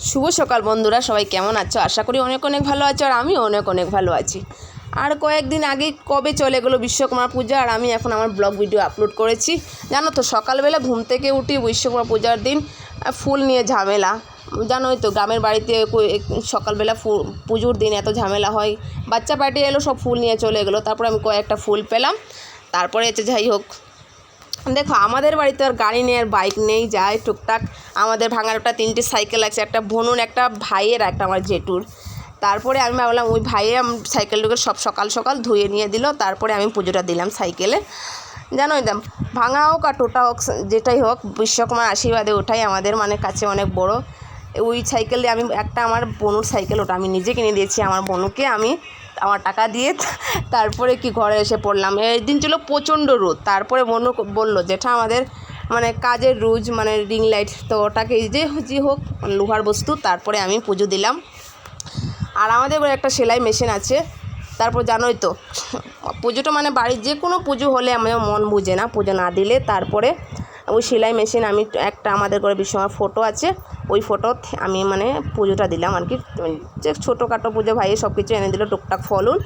শুভ সকাল বন্ধুরা, সবাই কেমন আছো? আশা করি অনেক অনেক ভালো আছো আর আমিও অনেক অনেক ভালো আছি। আর কয়েকদিন আগে কবে চলে গেলো বিশ্বকর্মা পূজা আর আমি এখন আমার ব্লগ ভিডিও আপলোড করেছি। জানো তো, সকালবেলা ঘুম থেকে উঠি বিশ্বকর্মা পূজার দিন ফুল নিয়ে ঝামেলা। জানোই তো, গ্রামের বাড়িতে সকালবেলা ফু- পুজোর দিন এত ঝামেলা হয়। বাচ্চা পার্টি এলো, সব ফুল নিয়ে চলে গেলো। তারপরে আমি কয়েকটা ফুল পেলাম। তারপরে হচ্ছে যাই হোক, দেখো, আমাদের বাড়িতে আর গাড়ি নেই, আর বাইক নেই যায় টুকটাক। আমাদের ভাঙার একটা তিনটে সাইকেল আছে, একটা ভনুর একটা ভাইয়ের, একটা আমার জেঠুর। তারপরে আমি ভাবলাম, ওই ভাইয়ে সাইকেলটাকে সব সকাল সকাল ধুয়ে নিয়ে দিল, তারপরে আমি পুজোটা দিলাম সাইকেলে জানোই দাম ভাঙা হোক আর টোটা হোক, যেটাই হোক বিশ্বকর্মার আশীর্বাদে ওঠাই আমাদের মানে কাছে অনেক বড়। ওই সাইকেলে আমি, একটা আমার বনুর সাইকেল ওটা আমি নিজে কিনে দিয়েছি, আমার বনুকে আমি আমার টাকা দিয়ে। তারপরে কি ঘরে এসে পড়লাম এই দিন ছিল প্রচণ্ড রোদ, তারপরে বনু বলল যেটা আমাদের মানে কাজের রুজ মানে রিং লাইট তো ওটাকে যে যে হোক লোহার বস্তু, তারপরে আমি পুজো দিলাম। আর আমাদের একটা সেলাই মেশিন আছে, তারপর জানোই তো, পুজোটা মানে বাড়ির যে কোনো পুজো হলে আমার মন বুঝে না, পুজো না দিলে তারপরে ওই সেলাই মেশিন আমি একটা আমাদের ঘরে বিশ্বমার ফটো আছে, ওই ফটো আমি মানে পুজোটা দিলাম আর কি। যে ছোটোখাটো পুজো ভাইয়ে সব কিছু এনে দিল, টুকটাক ফলুন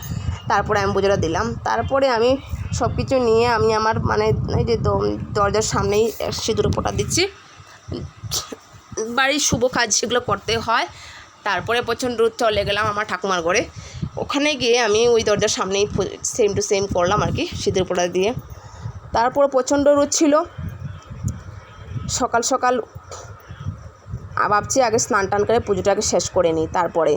তারপরে আমি পুজোটা দিলাম। তারপরে আমি সব কিছু নিয়ে আমি আমার মানে এই যে দরজার সামনেই সিঁদুর ফোটা দিচ্ছি। বাড়ির শুভ কাজ সেগুলো করতে হয়। তারপরে প্রচণ্ড রোদ চলে গেলাম আমার ঠাকুমার ঘরে। ওখানে গিয়ে আমি ওই দরজার সামনেই সেম টু সেম করলাম আর কি, সিঁদুর পোড়া দিয়ে। তারপর প্রচণ্ড রোদ ছিল। সকাল সকাল ভাবছি আগে স্নান টান করে পুজোটাকে শেষ করে নিই তারপরে।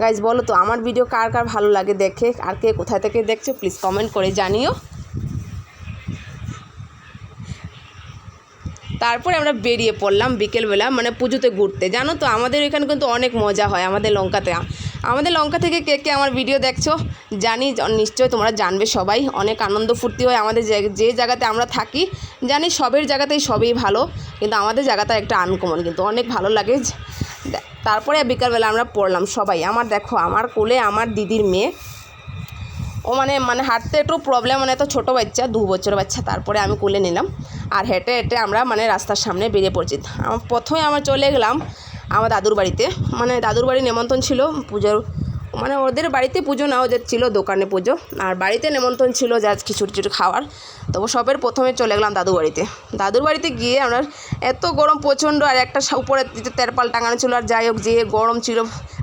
গাইজ বলো তো, আমার ভিডিও কার কার ভালো লাগে দেখে, আর কে কোথায় থেকে দেখছ প্লিজ কমেন্ট করে জানিও। তারপরে আমরা বেরিয়ে পড়লাম বিকেলবেলা মানে পুজোতে ঘুরতে। জানো তো, আমাদের এখানে কিন্তু অনেক মজা হয় আমাদের লঙ্কাতে। আমাদের লঙ্কা থেকে কে কে আমার ভিডিও দেখছ, জানি, নিশ্চয়ই তোমরা জানবে সবাই। অনেক আনন্দ ফুর্তি হয় আমাদের যে- জায়গাতে আমরা থাকি, জানি সবের জায়গাতেই সবই ভালো, কিন্তু আমাদের জায়গাটা একটা আনকমন কিন্তু অনেক ভালো লাগে। তারপরে বিকালবেলা আমরা পড়লাম সবাই। আমার দেখো, আমার কোলে আমার দিদির মেয়ে। ও মানে মানে হাঁটতে একটু প্রবলেম মানে তো ছোটো বাচ্চা, দু বছর বাচ্চা, তারপরে আমি কোলে নিলাম। আর হেঁটে হেঁটে আমরা মানে রাস্তার সামনে বেরিয়ে পড়ছি। প্রথমে আমরা চলে গেলাম আমার দাদুর বাড়িতে। মানে দাদুর বাড়ি নেমন্ত্রণ ছিল পুজোর মানে ওদের বাড়িতে পুজো না, ওদের ছিল দোকানে পুজো। আর বাড়িতে নেমন্তন্ন ছিল যা খিচুড়ি টিচুড়ি খাওয়ার। তো সবের প্রথমে চলে গেলাম দাদুর বাড়িতে। দাদুর বাড়িতে গিয়ে আমরা এত গরম প্রচণ্ড, আর একটা উপরে তেরপাল টাঙানো ছিল। আর যাই হোক, যে গরম ছিল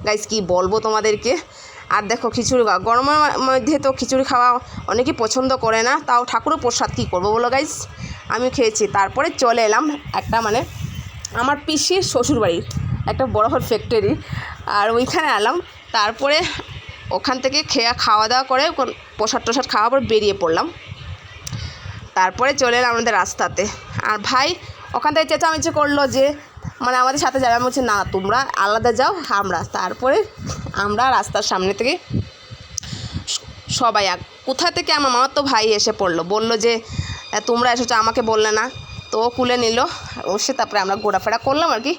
গাইস কি বলব তোমাদেরকে? আর দেখো খিচুড়ি গরমের মধ্যে তো খিচুড়ি খাওয়া অনেকেই পছন্দ করে না, তাও ঠাকুরের প্রসাদ কী করব বলো গাইস আমি খেয়েছি। তারপরে চলে এলাম একটা মানে আমার পিসির শ্বশুরবাড়ির একটা বরফের ফ্যাক্টরি আর ওইখানে এলাম। তারপরে ওখান থেকে খেয়া খাওয়া দাওয়া করে প্রসাদ টসাদ খাওয়ার পর বেরিয়ে পড়লাম। তারপরে চলে এলাম আমাদের রাস্তাতে। আর ভাই ওখান থেকে চেঁচামেচি করল যে মানে আমাদের সাথে যাবে। আমি বলছি না তোমরা আলাদা যাও আমরা। তারপরে আমরা রাস্তার সামনে থেকে সবাই এক কোথা থেকে আমার মামার তো ভাই এসে পড়ল। বলল যে "এ, তোমরা এসেছ আমাকে বললে না। তো কুলে নিল। সে তারপরে আমরা ঘোরাফেরা করলাম আর কি।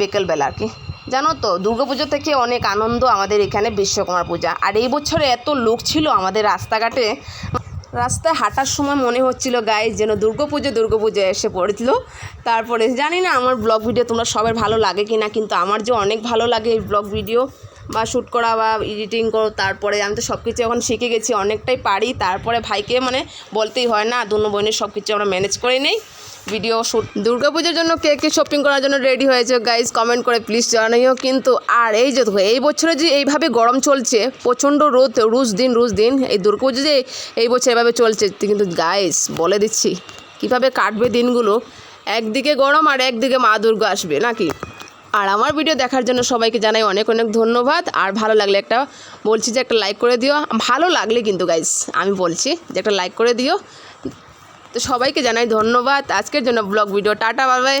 বিকেলবেলা আর কি। জানো তো, দুর্গাপুজো থেকে অনেক আনন্দ আমাদের এখানে বিশ্বকর্মা পূজা। আর এই বছরে এত লোক ছিল আমাদের রাস্তাঘাটে। রাস্তায় হাঁটার সময় মনে হচ্ছিল গায়ে যেন দুর্গাপুজো দুর্গাপুজো এসে পড়েছিল। তারপরে, জানি না আমার ব্লগ ভিডিও তোমরা সবার ভালো লাগে কি না কিন্তু আমার যে অনেক ভালো লাগে এই ব্লগ ভিডিও বা শ্যুট করা বা এডিটিং করো, তারপরে আমি তো সব কিছু এখন শিখে গেছি, অনেকটাই পারি। তারপরে ভাইকে মানে বলতেই হয় না, দুনো বোনের সব কিছু আমরা ম্যানেজ করে নেই। ভিডিও শ্যুট দুর্গাপুজোর জন্য কে কে শপিং করার জন্য রেডি হয়েছে গাইজ কমেন্ট করে প্লিজ জানাইও কিন্তু আর এই যে এই বছরে যে এইভাবে গরম চলছে, প্রচণ্ড রোদ, রুশ দিন রুশ দিন, এই দুর্গাপুজো যে এই বছর এভাবে চলছে কিন্তু গাইজ বলে দিচ্ছি, কীভাবে কাটবে দিনগুলো? একদিকে গরম আর একদিকে মা দুর্গা আসবে, নাকি? আর আমার ভিডিও দেখার জন্য সবাইকে জানাই অনেক অনেক ধন্যবাদ। আর ভালো লাগলে একটা, বলছি যে একটা লাইক করে দিও। ভালো লাগলে কিন্তু গাইজ আমি বলছি যে একটা লাইক করে দিও। তো সবাইকে জানাই ধন্যবাদ। আজকের জন্য ব্লগ ভিডিও টাটা বাবাই